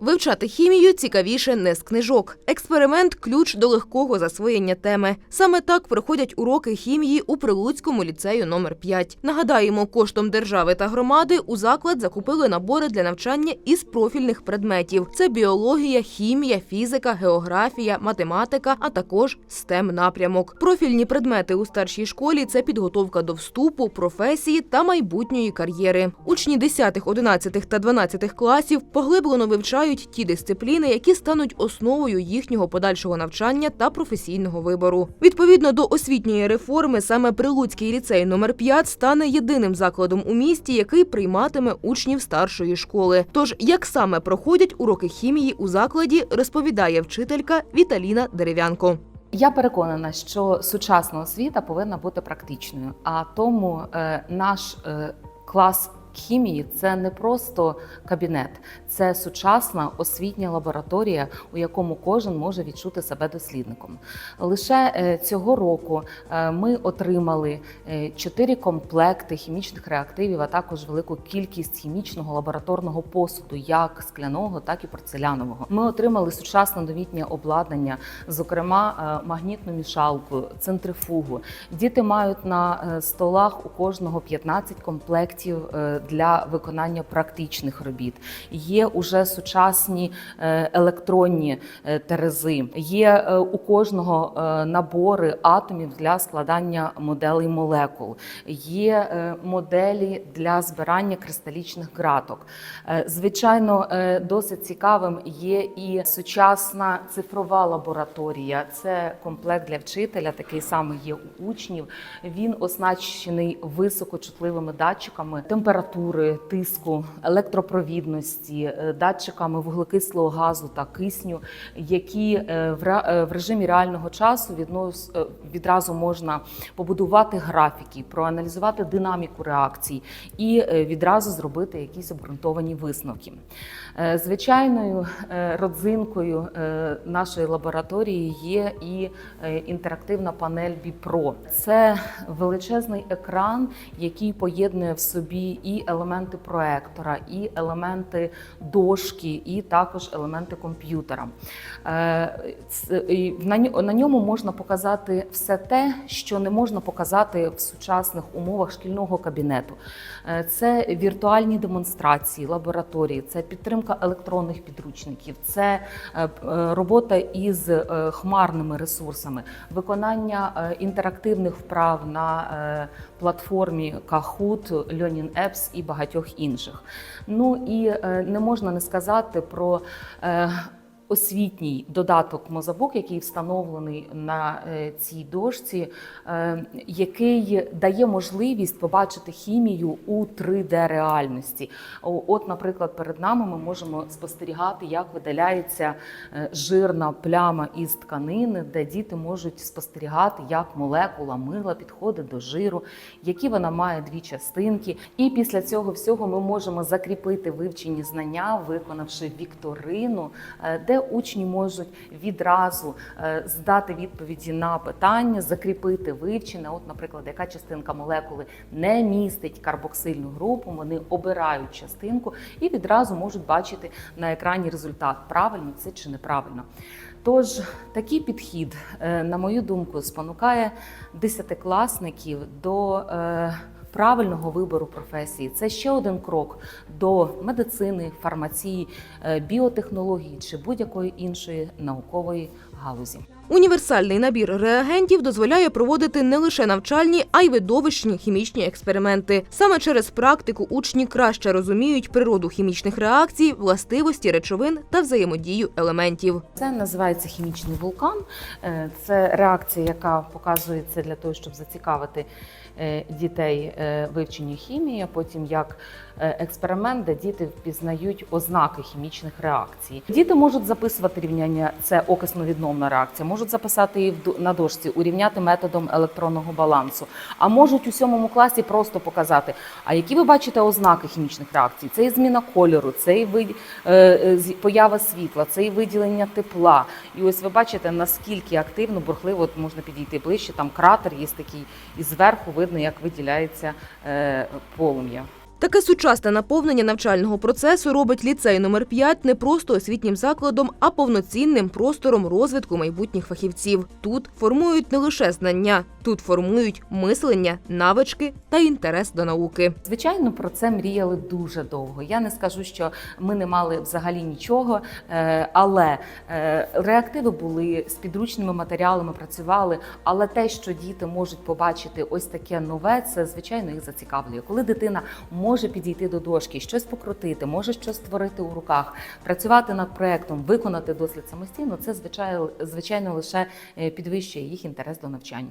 Вивчати хімію цікавіше не з книжок. Експеримент ключ до легкого засвоєння теми. Саме так проходять уроки хімії у Прилуцькому ліцею номер 5 Нагадаємо, коштом держави та громади у заклад закупили набори для навчання із профільних предметів: це біологія, хімія, фізика, географія, математика, а також stem напрямок. Профільні предмети у старшій школі це підготовка до вступу, професії та майбутньої кар'єри. Учні 10, 11 та 12 класів поглиблено вивчають ті дисципліни, які стануть основою їхнього подальшого навчання та професійного вибору. Відповідно до освітньої реформи, саме Прилуцький ліцей номер 5 стане єдиним закладом у місті, який прийматиме учнів старшої школи. Тож, як саме проходять уроки хімії у закладі, розповідає вчителька Віталіна Дерев'янко. Я переконана, що сучасна освіта повинна бути практичною, а тому е, наш е, клас. Хімії це не просто кабінет, це сучасна освітня лабораторія, у якому кожен може відчути себе дослідником. Лише е, цього року е, ми отримали е, чотири комплекти хімічних реактивів, а також велику кількість хімічного лабораторного посуду, як скляного, так і порцелянового. Ми отримали сучасне новітнє обладнання, зокрема магнітну мішалку, центрифугу. Діти мають на столах у кожного 15 комплектів для виконання практичних робіт. Є уже сучасні е, електронні е, терези. Є е, у кожного набори атомів для складання моделей молекул. Є моделі для збирання кристалічних граток. Звичайно, досить цікавим є і сучасна цифрова лабораторія. Це комплект для вчителя, такий самий є у учнів. Він оснащений високочутливими датчиками температури, тиску, електропровідності, е, датчиками вуглекислого газу та кисню, які е, е, в режимі реального часу відразу можна побудувати графіки, проаналізувати динаміку реакцій і відразу зробити якісь обґрунтовані висновки. Звичайною родзинкою нашої лабораторії є і інтерактивна панель Біпро. Це величезний екран, який поєднує в собі і елементи проектора, і елементи дошки, і також елементи комп'ютера. Е, На ньому можна показати все те, що не можна показати в сучасних умовах шкільного кабінету. Е, Це віртуальні демонстрації, лабораторії, це підтримка електронних підручників, це е, робота із хмарними ресурсами, виконання інтерактивних вправ на платформі Kahoot, Learning Apps і багатьох інших. Ну і е, не можна не сказати про е, освітній додаток Мозабук, який встановлений на е, цій дошці, е, який дає можливість побачити хімію у 3D-реальності. От, наприклад, перед нами ми можемо спостерігати, як видаляється е, жирна пляма із тканини, де діти можуть спостерігати, як молекула мила підходить до жиру, які вона має дві частинки. І після цього всього ми можемо закріпити вивчені знання, виконавши вікторину, е, учні можуть відразу е, здати відповіді на питання, закріпити вивчене. От, наприклад, яка частинка молекули не містить карбоксильну групу, вони обирають частинку і відразу можуть бачити на екрані результат, правильно це чи неправильно. Тож такий підхід, е, на мою думку, спонукає десятикласників до е, правильного вибору професії. Це ще один крок до медицини, фармації, е, біотехнології чи будь-якої іншої наукової галузі. Універсальний набір реагентів дозволяє проводити не лише навчальні, а й видовищні хімічні експерименти. Саме через практику учні краще розуміють природу хімічних реакцій, властивості речовин та взаємодію елементів. Це називається хімічний вулкан. Е, Це реакція, яка показується для того, щоб зацікавити е, дітей е, вивченню хімії, а потім як експеримент, де діти впізнають ознаки хімічних реакцій. Діти можуть записувати рівняння, це окисно-відновна реакція, можуть записати її на дошці, урівняти методом електронного балансу, а можуть у сьомому класі просто показати, а які ви бачите ознаки хімічних реакцій? Це і зміна кольору, це і ви- е, е, поява світла, це і виділення тепла. І ось ви бачите, наскільки активно, бурхливо можна підійти ближче. Там кратер є такий, і зверху видно, як виділяється е, полум'я. Таке сучасне наповнення навчального процесу робить ліцей номер 5 не просто освітнім закладом, а повноцінним простором розвитку майбутніх фахівців. Тут формують не лише знання, тут формують мислення, навички та інтерес до науки. Звичайно, про це мріяли дуже довго. Я не скажу, що ми не мали взагалі нічого, е, але е, реактиви були з підручними матеріалами, працювали. Але те, що діти можуть побачити ось таке нове, це звичайно їх зацікавлює. Коли дитина може підійти до дошки, щось покрутити, може щось створити у руках, працювати над проектом, виконати дослід самостійно, це звичайно, звичайно лише е, підвищує їх інтерес до навчання.